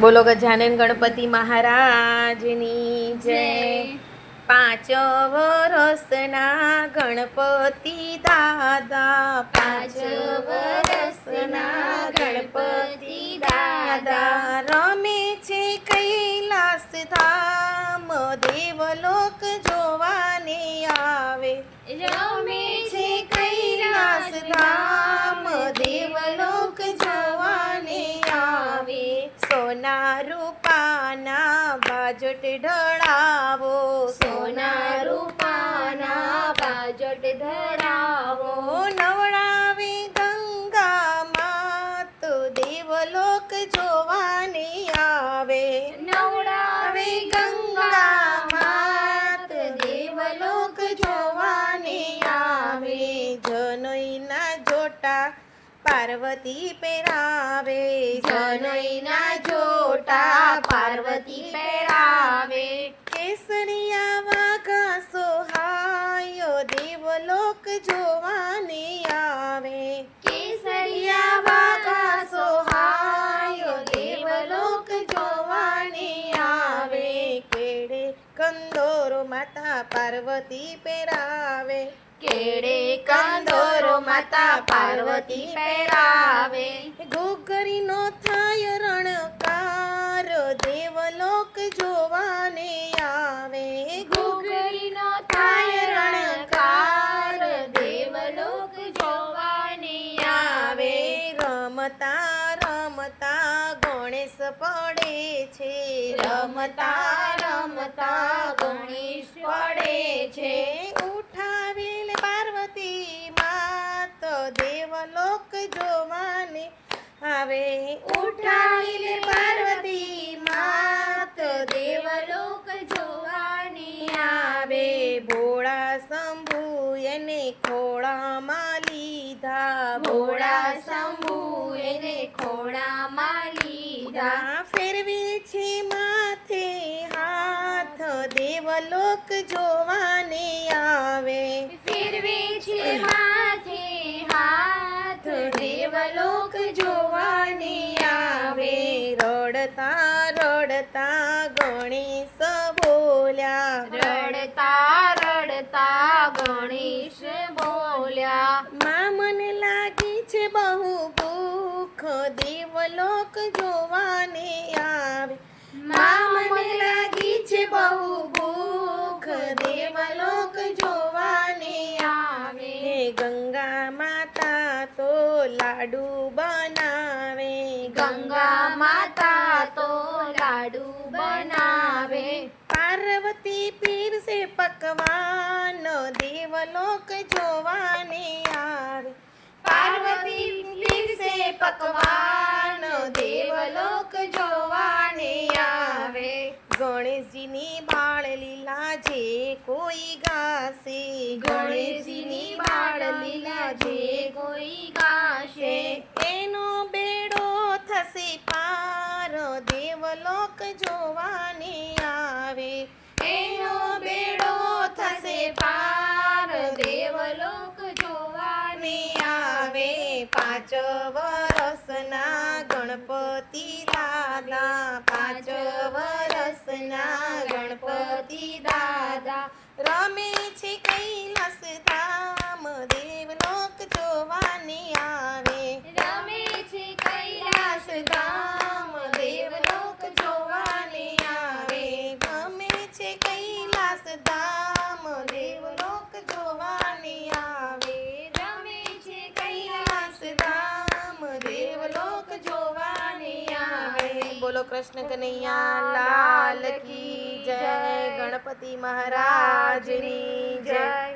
બોલો ગજાનન ગણપતિ મહારાજની જય. પાંચ વરસના ગણપતિ દાદા પાંચ વરસના ગણપતિ દાદા રમે છે કૈલાસ ધામ. ઢળાવો સોના રૂપાના બાજટ ધરાવો પાર્વતી પહેરાવે જનૈના જોટા પાર્વતી પહેરાવે. કેસરિયા વાઘા સોહાયો દેવલોક જોવાને આવે. કેસરિયા વાઘા સોહાયો દેવલોક જોવાને આવે. કેડે કંદોરો માતા પાર્વતી પહેરાવે. કે માતા પાર્વતી પહેરાવે. ઘોઘરીનો થાય રણકાર દેવલોક જોવાને આવે. ઘોઘરીનો થાય રણકાર દેવલોક જોવાને આવે. રમતા રમતા ગણેશ પડે છે. રમતા રમતા ગણેશ પડે છે. દેવલોક જોવાને આવે ઉઠાવીને પાર્વતી માત દેવલોક જોવાને આવે. ભોળા શંભુ એને ખોળામાં લીધા. ભોળા શંભુ એને ખોળામાં લીધા. ફેરવે છે માથે હાથ દેવલોક જોવાને આવે. ફેરવે છે માથે હાથ દેવલોક જોવાની આવે. રડતા રડતા ગણેશ બોલ્યા. રડતા રડતા ગણેશ બોલ્યા. મા મને લાગી છે બહુ ભૂખ દેવલોક જોવાને આવે. મા મને લાગી છે બહુ ભૂખ દેવલોક જોવાને આવે. ગંગા લાડુ બનાવે ગંગા માતા તો લાડુ બનાવે. પાર્વતી પીરસે પકવાન દેવલોક જોવાને આવે. પાર્વતી પીરસે પકવાન દેવલોક જોવાને આવે. ગણેશજીની બાળ લીલા જે કોઈ ગાશે. ગણેશજીની બાળ લીલા જે કોઈ બેડો થશે પાર દેવલોક જોવાને આવે. એનો બેડો થશે પાર દેવલોક જોવાને આવે. પાંચ વરસના ગણપતિ દાદા, પાંચ વરસના ગણપતિ દાદા. રમે છે કૈલાસ ધામ દેવલોક જોવાને કૈલાસ ધામ, દેવલોક જોવાને આવે. ગમે છે કૈલાસ ધામ, દેવલોક જોવાને આવે. ગમે છે કૈલાસ ધામ, દેવલોક જોવાને આવે. બોલો કૃષ્ણ કનૈયા, લાલ કી જય. ગણપતિ મહારાજની જય.